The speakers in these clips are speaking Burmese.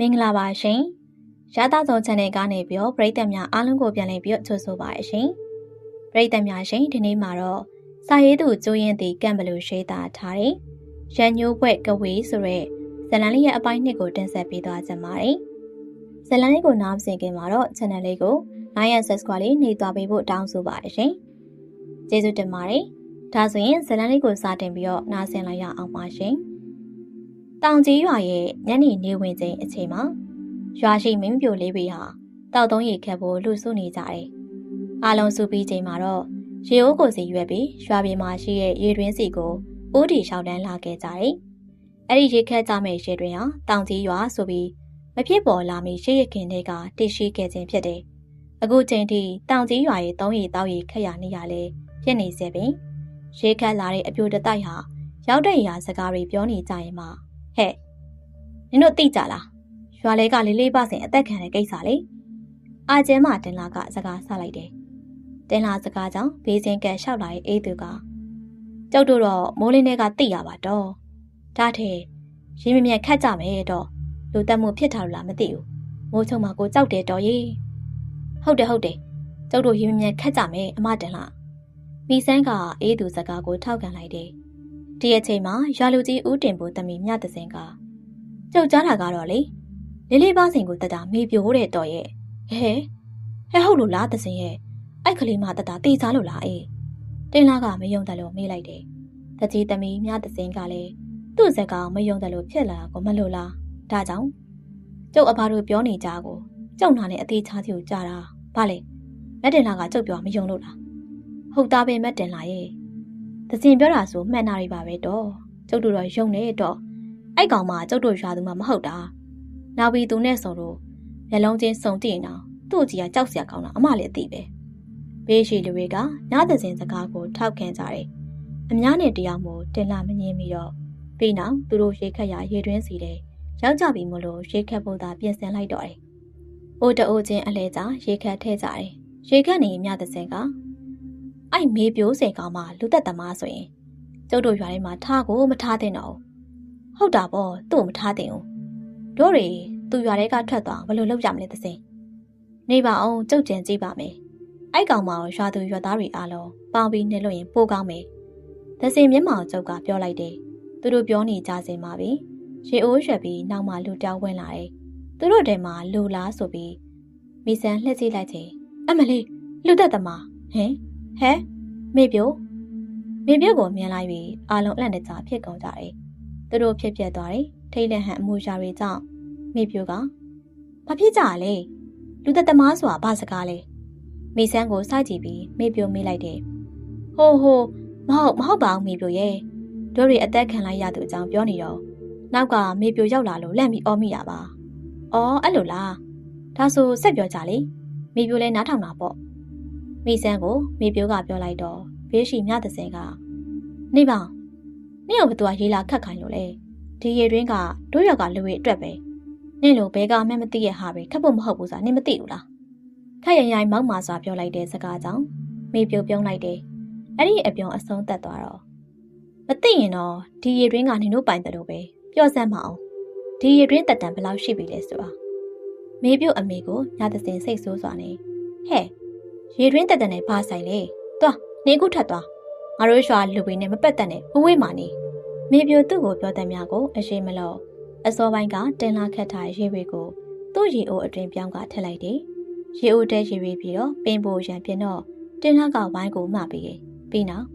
မင်္ဂလာပါရှင်။ရတာဆုံး channel ကနေပြီးတော့ပရိသတ်များအားလုံးကိုပြန်လည်ပြီးတော့ကြိုဆိုပါရရှင်။ပရိသတ်များရှင်ဒီနေ့မှာတော့စာရေးသူကျိုးရင်တီကံဘလူရှိတာထားတဲ့ရန်ညိုးဘွဲ့ကဝေးဆိုတဲ့ဇလန်လေးရဲ့အပိုင်းနှစ်ကိုတင်ဆက်ပေးသွားကြပါမယ်။ဇလန်လေးကိုနားမစင်ခင်မှာတော့ channel လေးကို like and subscribe လေးနှိပ်သွားပေးဖို့တောင်းဆိုပါရရှင်။ကျေးဇူးတင်ပါတယ်။ဒါဆိုရင်ဇလန်လေးကိုစတင်ပြီးတော့နားဆင်လိုက်ရအောင်ပါရှင်။ တောင်ကြီးရွာရဲ့ညနေနေဝင်ချိန်အချိန်မှာရွာရှိမင်းပြိုလေးတွေဟာတောက်သုံးရေခတ်ဖို့လှူစုနေကြတယ်။အားလုံးစုပြီးချိန်မှာတော့ရေအိုးကိုစီရွက်ပြီးရွာပြင်မှာရှိတဲ့ရေတွင်းစီကိုဦးတီလျှောက်တန်းလာခဲ့ကြတယ်။အဲ့ဒီရေခတ်ကြမဲ့ရေတွင်းဟာတောင်ကြီးရွာဆိုပြီးမဖြစ်ပေါ်လာမီရှေးရခင်တွေကတည်ရှိခဲ့ခြင်းဖြစ်တယ်။အခုချိန်ထိတောင်ကြီးရွာရဲ့သုံးရီတောက်ရီခက်ရနေရလဲဖြစ်နေစေပင်ရေခတ်လာတဲ့အပြိုတတိုက်ဟာရောက်တဲ့ရာစကားတွေပြောနေကြရင်မှ ဟဲ့နင်တို့သိကြလားရွာလဲကလေးလေးပါစင်အသက်ခံတဲ့ကိစ္စလေအာကျဲမတင်လာကစကားဆလိုက်တယ်တင်လာစကားကြောင့်ဘေးစင်ကလျှောက်လာတဲ့အေးသူကကျုပ်တို့တော့မိုးလင်းတွေကသိရပါတော့ဒါထဲရင်းမမြက်ခတ်ကြမယ်တော့လူတက်မှုဖြစ်တာလို့လားမသိဘူးမိုးချုံမှာကိုကြောက်တယ်တော်ရေဟုတ်တယ်ဟုတ်တယ်ကျုပ်တို့ရင်းမမြက်ခတ်ကြမယ်အမတင်လာမိဆန်းကအေးသူစကားကိုထောက်ခံလိုက်တယ် ဒီအချိန်မှာရွာလူကြီးဦးတင်ဖို့တမီမြတစင်ကကြောက်ကြတာကတော့လေလေးလေးပါးစင်ကိုတတမေပြိုးတဲ့တော်ရဲ့ဟဲဟဲဟုတ်လို့လားတစင်ရဲ့အဲ့ကလေးမတတတေးစားလို့လားအေးတင်လာကမယုံတယ်လို့မေးလိုက်တယ်တကြီးတမီမြတစင်ကလည်းသူ့ဇက်ကမယုံတယ်လို့ဖြစ်လာကိုမလို့လားဒါကြောင့်ကျုပ်အဖားတို့ပြောနေကြကိုကျုံနာနဲ့အသေးချားစီကိုကြားတာဗာလေမက်တင်လာကကျုပ်ပြောမယုံလို့လားဟုတ်သားပဲမက်တင်လာရဲ့ တစင်ပြောတာဆိုမှန်တာတွေပါပဲတော့ကျုပ်တို့တော့ယုံနေတော့အဲ့ကောင်မှကျုပ်တို့ရွာသူမှမဟုတ်တာနောက်ပြီးသူနဲ့ဆိုတော့မျက်လုံးချင်းစုံတည်ရင်တော့သူ့ကြီးကကြောက်စရာကောင်းတာအမလည်းအသိပဲဘေးရှိလူတွေကညသစင်စကားကိုထောက်ခံကြတယ်အများနဲ့တရားမို့တင်လာမငင်းပြီးတော့ပြီးနောက်သူတို့ရေခက်ရရေတွင်းစီတယ်ရောက်ကြပြီမလို့ရေခက်ဖို့သာပြင်ဆင်လိုက်တော့တယ်အိုတအိုချင်းအလဲကြရေခက်ထဲကြတယ်ရေခက်နေမြသစင်က အဲ့မေးပြိုးစင်ကောင်မှလူသက်သမားဆိုရင်ကျုပ်တို့ရွာထဲမှာထားကိုမထားသင့်တော့ဘူးဟုတ်တာပေါ့သူ့မထားသင့်ဘူးတို့တွေသူရွာထဲကထွက်သွားဘယ်လိုလုပ်ကြမလဲသစင်နေပါအောင်ကြုတ်ကြံကြည့်ပါမယ်အဲ့ကောင်မအောင်ရွာသူရွာသားတွေအားလုံးပေါင်းပြီးနေလို့ရင်ပိုကောင်းမယ်သစင်မျက်မှောင်ကျုပ်ကပြောလိုက်တယ်သူတို့ပြောနေကြစင်ပါပြီရေအိုးရွက်ပြီးနောက်မှလူတောင်းဝင်လာတယ်သူတို့တဲမှာလူလားဆိုပြီးမိဆန်လှည့်ကြည့်လိုက်ချိန်အမလေးလူသက်သမားဟင် ဟဲမေပြိုမေပြိုကိုမြင်လိုက်ပြီးအာလုံးအလန့်တကြားဖြစ်ကုန်ကြတယ်သူတို့ဖြစ်ပြက်သွားတယ်ထိတ်လန့်ဟန်အမှုရာတွေကြောင့်မေပြိုကဘာဖြစ်ကြလဲလူသက်သမားဆိုတာဘာစကားလဲမိဆန်းကိုစိုက်ကြည့်ပြီးမေပြိုမေးလိုက်တယ်ဟိုဟိုမဟုတ်မဟုတ်ပါဘူးမေပြိုရဲ့တို့တွေအသက်ခံလိုက်ရသူအကြောင်းပြောနေတော့နောက်ကမေပြိုရောက်လာလို့လန့်ပြီးအော်မိတာပါအော်အဲ့လိုလားဒါဆိုဆက်ပြောကြလေမေပြိုလဲနားထောင်တာပေါ့ မိဆန်းကိုမေပြိုးကပြောလိုက်တော့ဘေးရှိမြသစင်ကနေပါနင့်ကိုဘသူကရေးလာခတ်ခိုင်းလို့လေဒီရေတွင်းကတို့ရောက်ကလူတွေအတွက်ပဲနင့်လိုဘဲကမှမသိရဟာပဲခတ်ဖို့မဟုတ်ဘူးဆိုတာနင့်မသိဘူးလားခက်ရရိုင်မောက်မာစွာပြောလိုက်တဲ့စကားကြောင့်မေပြိုပြုံးလိုက်တယ်အဲ့ဒီအပြုံအဆုံးသက်သွားတော့မသိရင်တော့ဒီရေတွင်းကနင်တို့ပိုင်တယ်လို့ပဲပြောစမ်းမအောင်ဒီရေတွင်းတက်တန်ဘယ်လောက်ရှိပြီလဲဆိုတာမေပြုတ်အမေကိုညသစင်စိတ်ဆိုးစွာနေဟဲ့ ရေတွင်းတက်တန်နဲ့ဘာဆိုင်လဲသွားနေခုထပ်သွားငါတို့ရွာလူတွေနဲ့မပတ်သက်နဲ့ဝဝေးမာနေမေပြိုသူ့ကိုပြောတဲ့များကိုအရှိမလို့အစောပိုင်းကတင်လာခတ်ထားရေတွေကိုသူ့ရေအိုးအတွင်ပြောင်းကထည့်လိုက်တယ်ရေအိုးတဲရေတွေပြီးတော့ပင်ပိုရံပြင်းတော့တင်လာကဝိုင်းကိုမှပေးတယ်ပြီးနောက်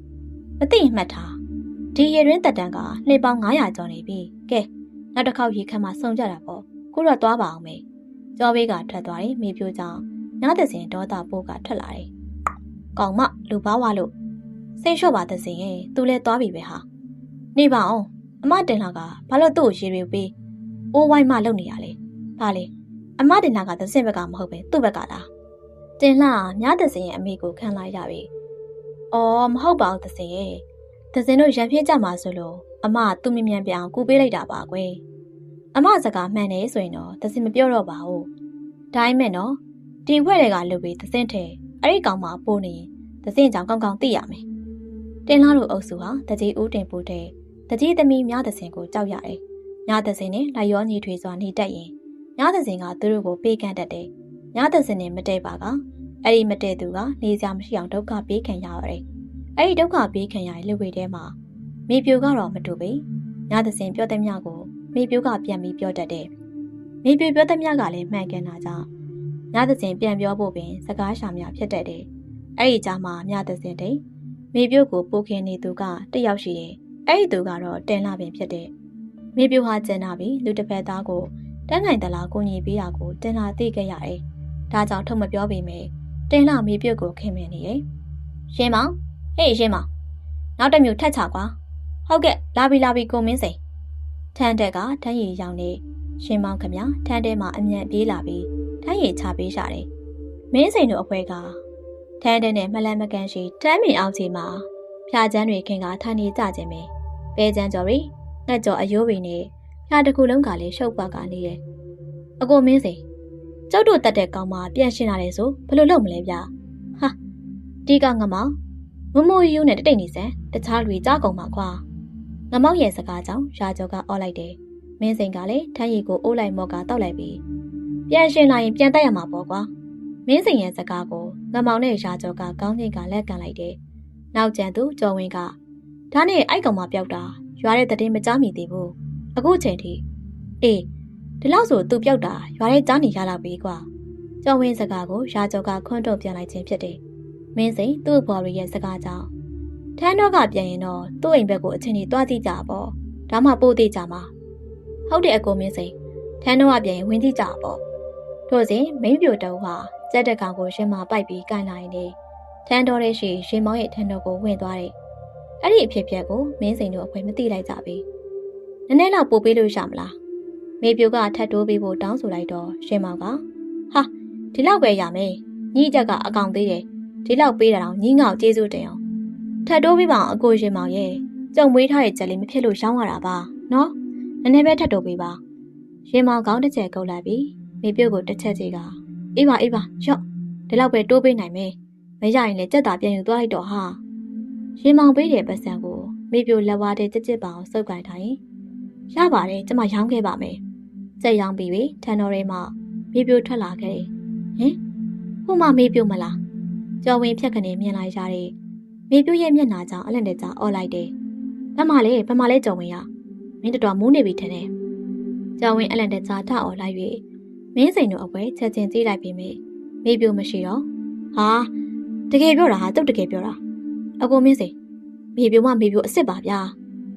မသိရင်မှတ်ထားဒီရေတွင်းတက်တန်ကနှစ်ပေါင်း900ကျော်နေပြီကဲနောက်တစ်ခေါက်ရေခမ်းမှစုံကြတာပေါ့ခုတော့သွားပါအောင်မေကြောဘေးကထွက်သွားတယ်မေပြိုကြောင့် ညသစဉ်ဒေါသပိုးကထွက်လာတယ်။ကောင်မလူဘာဝလို့စိတ်လျှော့ပါသစဉ်ရဲ့သူလဲသွားပြီပဲဟာ။နေပါအောင်အမတင်လာကဘာလို့သူ့ကိုရေတွေပေးအိုးဝိုင်းမှလုပ်နေရလဲ။ဘာလဲအမတင်လာကသစဉ်ဘက်ကမဟုတ်ပဲသူ့ဘက်ကလား။တင်လာညသစဉ်ရဲ့အမိကိုခံလိုက်ရပြီ။အော်မဟုတ်ပါဘူးသစဉ်ရဲ့။သစဉ်တို့ရံပြင်းကြမှာဆိုလို့အမသူ့မြင်မြန်ပြန်ကူပေးလိုက်တာပါကွယ်။အမစကားမှန်တယ်ဆိုရင်တော့သစဉ်မပြောတော့ပါဘူး။ဒါပေမဲ့နော် ဒီဘွဲ့တွေကလူပြီးသစင့်ထဲအဲ့ဒီကောင်မှပိုးနေရင်သစင့်ကြောင်ကောင်းကောင်းသိရမယ်တင်လာတို့အုပ်စုဟာတကြီးဦးတင်ပိုးတဲ့တကြီးသမီးများသစင်ကိုကြောက်ရတယ်များသစင်နဲ့လိုက်ရောညီထွေစွာနေတတ်ရင်ညသစင်ကသူတို့ကိုပေးကန့်တတ်တယ်ညသစင်နဲ့မတည့်ပါကအဲ့ဒီမတည့်သူကနေစရာမရှိအောင်ဒုက္ခပေးခံရရတယ်အဲ့ဒီဒုက္ခပေးခံရတဲ့လူတွေထဲမှာမိပြိုကတော့မတူပေညသစင်ပြောတဲ့မြကိုမိပြိုကပြန်ပြီးပြောတတ်တယ်မိပြိုပြောတဲ့မြကလည်းမှန်ကန်တာကြောင့် ညသစင်ပြန်ပြောဖို့ပင် စကားရှာများဖြစ်တတ်တယ်အဲ့ဒီကြားမှာညသစင်တဲ့မိပြိုကိုပိုခင်နေသူကတယောက်ရှိတယ်အဲ့ဒီသူကတော့တင်လာပင်ဖြစ်တယ်မိပြိုဟာကျန်နာပြီးလူတစ်ဖက်သားကိုတန်းနိုင်တလားကိုညီပေးတာကိုတင်လာသိခဲ့ရတယ်။ဒါကြောင့်ထုတ်မပြောပေမဲ့တင်လာမိပြုတ်ကိုခင်မင်နေတယ်။ရှင်မောင်ဟေးရှင်မောင်နောက်တစ်မျိုးထက်ချကွာ။ဟုတ်ကဲ့လာပြီလာပြီကိုမင်းစိန်။ထန်းတက်ကထန်းရည်ရောင်နေရှင်မောင်ခမထန်းတဲမှာအမြန်ပြေးလာပြီး ထန်းရည်ချပေးရှာတယ်။မင်းစိန်တို့အဖွဲကထန်းတဲနဲ့မလန်မကန်ရှိတမ်းမင်အောင်စီမှာဖျာချမ်းတွေခင်ကထိုင်နေကြခြင်းပဲ။ပဲချမ်းကြော်ရီငှက်ကြော်အယိုးပင်နဲ့ဖျားတစ်ခုလုံးကလည်းရှုပ်ပါကနေတယ်။အကိုမင်းစိန်ကျုပ်တို့တက်တဲ့ကောင်မပြန်ရှင်းလာတယ်ဆိုဘယ်လိုလုပ်မလဲဗျ။ဟာဒီကငမောင်မမိုးယူနဲ့တိတ်နေစမ်းတခြားလူကြားကုန်ပါခွာ။ငမောင်ရဲ့စကားကြောင့်ရာကျော်ကအော်လိုက်တယ်။မင်းစိန်ကလည်းထမ်းရည်ကိုအိုးလိုက်မော့ကတောက်လိုက်ပြီး ပြန်ရှင်းလာရင်ပြန်တက်ရမှာပေါ့ကွာ။မင်းစိန်ရဲ့စကားကိုငမောင်နဲ့ရာကျော်ကကောင်းကင်ကလက်ကန်လိုက်တယ်။နောက်ကျန်သူကျော်ဝင်းကဒါနဲ့အိုက်ကောင်မပျောက်တာရွာတဲ့တည်မကြားမိသေးဘူး။အခုချိန်ထိအေးဒီလောက်ဆိုသူပြောက်တာရွာထဲကြားနေရတော့ပြီကွာကျော်ဝင်းစကားကိုရာကျော်ကခွန်းတုံပြန်လိုက်ခြင်းဖြစ်တယ်မင်းစိန်သူ့ဘွားရီရဲ့စကားကြောင့်ထန်းတော့ကပြန်ရင်တော့သူ့အိမ်ဘက်ကိုအချင်းကြီးတွားကြည့်ကြပေါ့ဒါမှပို့သေးကြမှာဟုတ်တယ်အကိုမင်းစိန်ထန်းတော့ကပြန်ရင်ဝင်ကြည့်ကြပေါ့ တို့စဉ်မင်းပြိုတုံးဟာစက်တကောင်ကိုရှင်မပိုက်ပြီးကန်လာရင်လေထန်းတော်ရဲ့ရှိရှင်မောင်ရဲ့ထန်းတော်ကိုဝင်သွားတယ်အဲ့ဒီအဖြစ်အပျက်ကိုမင်းစိန်တို့အဖွဲမသိလိုက်ကြဘူးနည်းနည်းတော့ပို့ပေးလို့ရမလားမေပြိုကထပ်တိုးပေးဖို့တောင်းဆိုလိုက်တော့ရှင်မောင်ကဟာဒီလောက်ပဲရမယ်ညီချက်ကအကောင်သေးတယ်ဒီလောက်ပေးတာတော့ညီငေါ့ကျေးဇူးတင်အောင်ထပ်တိုးပေးပါအောင်အကိုရှင်မောင်ရဲ့ကြုံမွေးထားတဲ့ကြက်လေးမဖြစ်လို့ရောင်းရတာပါနော်နည်းနည်းပဲထပ်တိုးပေးပါရှင်မောင်ကောင်းတစ်ချက်ကုတ်လိုက်ပြီး မေပြိုကိုတစ်ချက်ကြီးကအေးပါအေးပါရော့ဒီလောက်ပဲတိုးပေးနိုင်မယ်မရရင်လည်းကြက်တာပြန်ယူသွားလိုက်တော့ဟာရှင်မောင်ပေးတဲ့ပတ်စံကိုမေပြိုလက်ဝါးတဲ့ကြက်ကြက်ပါအောင်စုပ်ကိုင်ထားရင်ရပါတယ်ကျမရောင်းခဲ့ပါမယ်စက်ရောင်းပြီးပြီထန်တော်ရဲမှမေပြိုထွက်လာခဲ့တယ်ဟင်ဟိုမှမေပြိုမလားကျော်ဝင်ဖြတ်ကနေမြင်လိုက်ရတဲ့မေပြိုရဲ့မျက်နှာကြောင့်အလန့်တကြားအော်လိုက်တယ်ဘမလဲဘမလဲကျော်ဝင်ရမင်းတော်တော်မူးနေပြီထင်တယ်ကျော်ဝင်အလန့်တကြားထအော်လိုက်၍ မင်းစိန်တို့အပွဲချက်ချင်းကြည့်လိုက်ပြီမေမေပြိုမရှိတော့ဟာတကယ်ပြောတာဟာတုတ်တကယ်ပြောတာအကိုမင်းစိန်မေပြိုမှမေပြိုအစ်စ်ပါဗျာ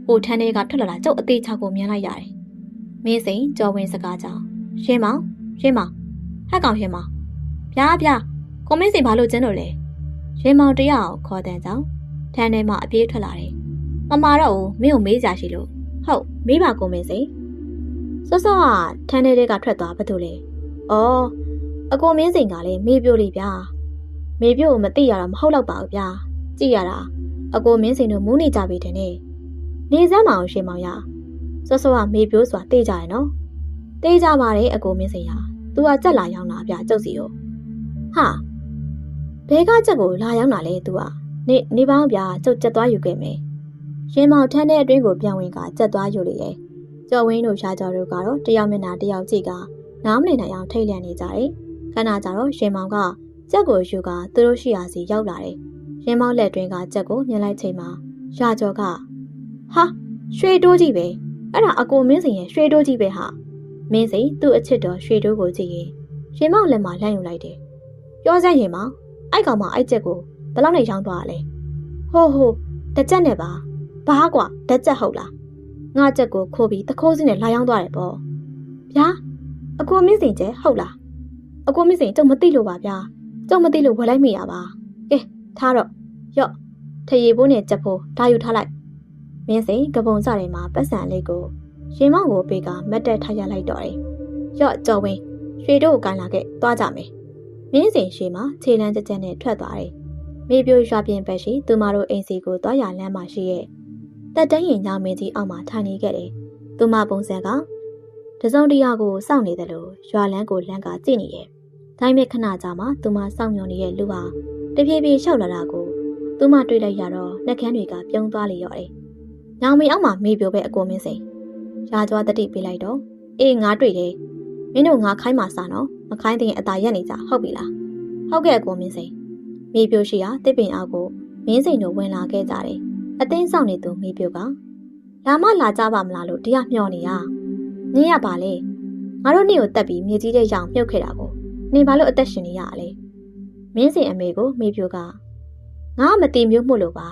ဟိုထန်းတွေကထွက်လာတာကျုပ်အသေးချကိုမြင်လိုက်ရတယ်မင်းစိန်ကြော်ဝင်စကားကြောင့်ရှင်းမောင်ရှင်းမောင်ဟက်ကောင်ရှင်းမောင်ဗျာဗျာကိုမင်းစိန်ဘာလို့ကျင်းလို့လဲရှင်းမောင်တယောက်ခေါ်တဲ့ကြောင့်ထန်းထဲမှာအပြေးထွက်လာတယ်မမာတော့ဘူးမင်းကိုမေးကြရှိလို့ဟုတ်မေးပါကိုမင်းစိန် စောစောကထန်းထဲကထွက်သွားဘာလို့လဲအော်အကိုမင်းစိန်ကလည်းမေးပြိုးလိဗျာမေးပြိုးကိုမသိရတာမဟုတ်တော့ပါဘူးဗျာကြည့်ရတာအကိုမင်းစိန်တို့မူးနေကြပြီတဲ့နေနေစမ်းမအောင်ရှင်မောင်ရစောစောကမေပြိုးစွာတေးကြရနော်တေးကြပါတယ်အကိုမင်းစရာ။ तू ကကြက်လာရောက်လာဗျကျုပ်စီရော။ဟာဘဲကကြက်ကိုလာရောက်လာလဲ तू ကနေနေပေါင်းဗျကျုပ်ကြက်သွားယူခဲ့မယ်။ရှင်မောင်ထန်းတဲ့အတွင်းကိုပြန်ဝင်ကကြက်သွားယူလေရဲ့။ ကျော်ဝင်းတို့ရှားကြော်တို့ကတော့တယောက်မျက်နှာတယောက်ကြည့်ကနားမလည်နိုင်အောင်ထိတ်လန့်နေကြတယ်။ခဏကြာတော့ရှင်မောင်ကကြက်ကိုယူကသူတို့ရှိရာစီရောက်လာတယ်။ရှင်မောင်လက်တွင်းကကြက်ကိုမြင်လိုက်ချိန်မှာရှားကြော်ကဟာရွှေတိုးကြီးပဲအဲ့ဒါအကိုမင်းစိန်ရဲ့ရွှေတိုးကြီးပဲဟာမင်းစိန်သူ့အချစ်တော်ရွှေတိုးကိုကြည့်ရင်ရင်မောက်လက်မှာလှမ်းယူလိုက်တယ်ပြောစမ်းရင်မောင်အိုက်ကောင်မအိုက်ချက်ကိုဘယ်လောက်နဲ့ရောင်းသွားရလဲဟိုးဟိုးတကြက်နဲ့ပါဘာကွာတကြက်ဟုတ်လား ငါချက်ကိုခိုးပြီးတခိုးစင်းနဲ့လာရောက်သွားတယ်ပေါ့ဗျာအကိုမင်းစိန်ကျဲဟုတ်လားအကိုမင်းစိန်ကျုံမသိလို့ပါဗျာကျုံမသိလို့ဝယ်လိုက်မိရပါကဲထားတော့ရော့ထရေပိုးနဲ့ချက်ဖို့ဒါယူထားလိုက်မင်းစိန်ကပုံစတွေမှာပတ်စံလေးကိုရင်မောင်ကိုပေးကမတ်တက်ထားရလိုက်တော့တယ်။ရော့ကြော်ဝင်းရွှေတို့ကိုကန်လာခဲ့သွားကြမယ်။မင်းစိန်ရွှေမှာခြေလန်းကြက်ကြက်နဲ့ထွက်သွားတယ်။မေပြိုရွာပြင်ဘက်ရှိသူမတို့အိမ်စီကိုသွားရလမ်းမှာရှိရဲ့ တက်တန်းရင်ညောင်မင်းကြီးအောက်မှာထိုင်နေခဲ့တယ်။သူမပုံစံကတစုံတရာကိုစောင့်နေတယ်လို့ရွာလန်းကိုလန်းကကြည့်နေရဲ့။ဒါပေမဲ့ခဏကြာမှသူမစောင့်မျှော်နေတဲ့လူဟာတဖြည်းဖြည်းလျှောက်လာတာကိုသူမတွေ့လိုက်ရတော့နှက်ခမ်းတွေကပြုံးသွားလေရော့တယ်။ညောင်မီအောက်မှာမေးပြိုပဲအကိုမင်းစိန်ရာကြွားတတိပေးလိုက်တော့အေးငါတွေ့တယ်မင်းတို့ငါခိုင်းမှာစားနော်မခိုင်းတဲ့ရင်အตาရက်နေကြဟုတ်ပြီလားဟုတ်ကဲ့ကိုမင်းစိန်မိပြိုရှိရာတစ်ပင်အောက်ကိုမင်းစိန်တို့ဝင်လာခဲ့ကြတယ် အသိဆောင်နေသူမိပြိုကလာမလာကြပါမလားလို့တရားမျှော်နေရနင်းရပါလေငါတို့နေ့ကိုတက်ပြီးမြေကြီးတဲ့ရောင်မြုပ်ခဲ့တာကိုနင်ဘာလို့အသက်ရှင်နေရလဲမင်းစိန်အမေကိုမိပြိုကငါမတိမျိုးမှုလို့ပါ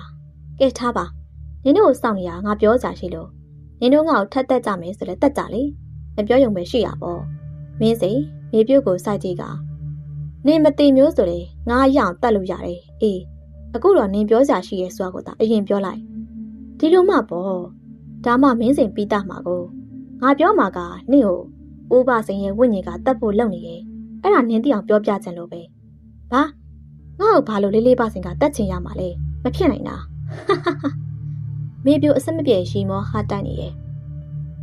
ကဲထားပါနင်တို့ကိုစောင့်နေရငါပြောကြရှိလို့နင်တို့ငါ့ကိုထက်တက်ကြမယ်ဆိုလဲတက်ကြလေမပြောရုံပဲရှိရပေါ့မင်းစိန်မြေပြုတ်ကိုစိုက်ကြည့်ကနင်မတိမျိုးဆိုလေငါရအောင်တက်လို့ရတယ်အေး အခုတော့နင်ပြောကြရှိရဲဆိုတာကိုသာအရင်ပြောလိုက်ဒီလိုမှပေါ့ဒါမှမင်းစိန်ပြီးတတ်မှာကိုငါပြောမှာကနင့်ကိုဥပစိန်ရဲ့ဝိညာဉ်ကတတ်ဖို့လုပ်နေရဲ့အဲ့ဒါနင်းတိအောင်ပြောပြချင်လို့ပဲဘာငါ့ကိုဘာလို့လေးလေးပါစင်ကတက်ချင်ရမှာလဲမဖြစ်နိုင်တာမေပြိုအစမပြေရှိမောဟာတိုက်နေရဲ့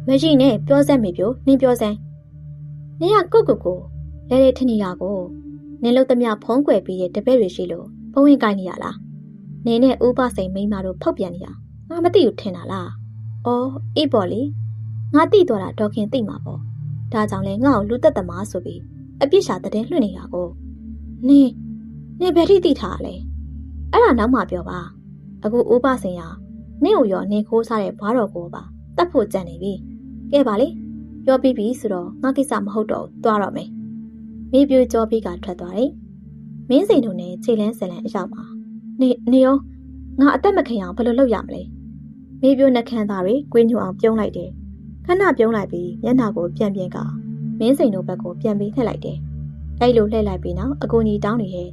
မရှိနဲ့ပြောစမ်းမေပြိုနင်းပြောစမ်းနင်ကကိုကိုကိုလဲလဲထင်နေရကိုနင်လို့သမျှဖုံးကွယ်ပြီးတဲ့တပည့်တွေရှိလို့ ဘဝင်ကိုင်းနေရလားနင်နဲ့ဥပစိန်မိန်းမတို့ဖောက်ပြန်နေရငါမသိဘူးထင်တာလားအော်အေးပေါ်လေငါတိတော်တာဒေါခင်သိမှာပေါ့ဒါကြောင့်လဲငါ့ကိုလူသက်သမားဆိုပြီးအပြစ်ရှာတဲ့လွှင့်နေရကိုနင်နင်ဘယ်ထိသိထားလဲအဲ့ဒါနောက်မှပြောပါအခုဥပစိန်ရနင့်ကိုရောနင်ခိုးစားတဲ့ဘွားတော်ကိုပါတတ်ဖို့ကြံနေပြီကဲပါလေပြောပြီးပြီဆိုတော့ငါကိစ္စမဟုတ်တော့သွားတော့မယ်မိပြိုကြောပြီးကထွက်သွားတယ် မင်းစိန်တို့နဲ့ခြေလန်းဆလန်အရောက်မှာနေနေရောငါအသက်မခင်အောင်ဘယ်လိုလုပ်ရမလဲမိပြိုနှက်ခမ်းသားတွေကိုင်းညိုအောင်ပြုံးလိုက်တယ်ခဏပြုံးလိုက်ပြီးမျက်နှာကိုပြန်ပြန်ကမင်းစိန်တို့ဘက်ကိုပြန်ပြီးလှည့်လိုက်တယ်အဲ့လိုလှည့်လိုက်ပြီးနောက်အကူကြီးတောင်းနေရဲ့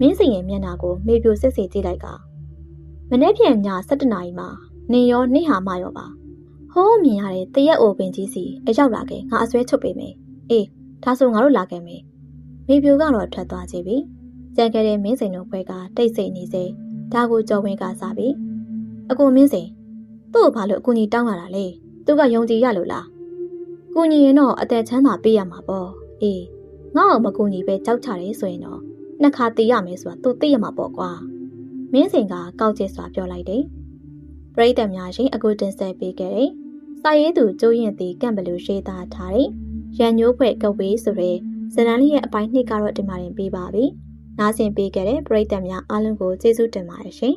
မင်းစိန်ရဲ့မျက်နှာကိုမိပြိုစစ်စစ်ကြည့်လိုက်ကမနေ့ပြန်ည7နာရီမှာနေရောနေဟာမရောပါဟိုးမြင်ရတဲ့တရက်အိုပင်ကြီးစီအရောက်လာခဲ့ငါအစွဲချုပ်ပေးမယ်အေးဒါဆိုငါတို့လာခဲ့မယ်မိပြိုကတော့ထွက်သွားကြပြီ ကြံခဲ့တဲ့မင်းစိန်တို့ဘွဲကတိတ်ဆိတ်နေစေဒါကိုကြော်ဝင်ကစားပြီအကူမင်းစိန်သူ့ကိုဘာလို့အကူကြီးတောင်းလာတာလဲသူကယုံကြည်ရလို့လားကူညီရင်တော့အသက်ချမ်းသာပေးရမှာပေါ့အေးငါ့အောင်မကူညီပဲကြောက်ချတယ်ဆိုရင်တော့နှစ်ခါတည်ရမယ်ဆိုတာသူသိရမှာပေါ့ကွာမင်းစိန်ကကောက်ကျစ်စွာပြောလိုက်တယ်ပရိသတ်များရှင်အခုတင်ဆက်ပေးခဲ့တယ်စာရေးသူကျိုးရင်တီကန့်ဘလူးရေးသားထားတယ်ရန်ညိုးဖွဲ့ကဝေးဆိုရဲဇလန်လေးရဲ့အပိုင်းနှစ်ကတော့ဒီမှာတင်ပေးပါပြီ နားဆင်ပေးခဲ့တဲ့ပရိသတ်များအားလုံးကိုကျေးဇူးတင်ပါတယ်ရှင်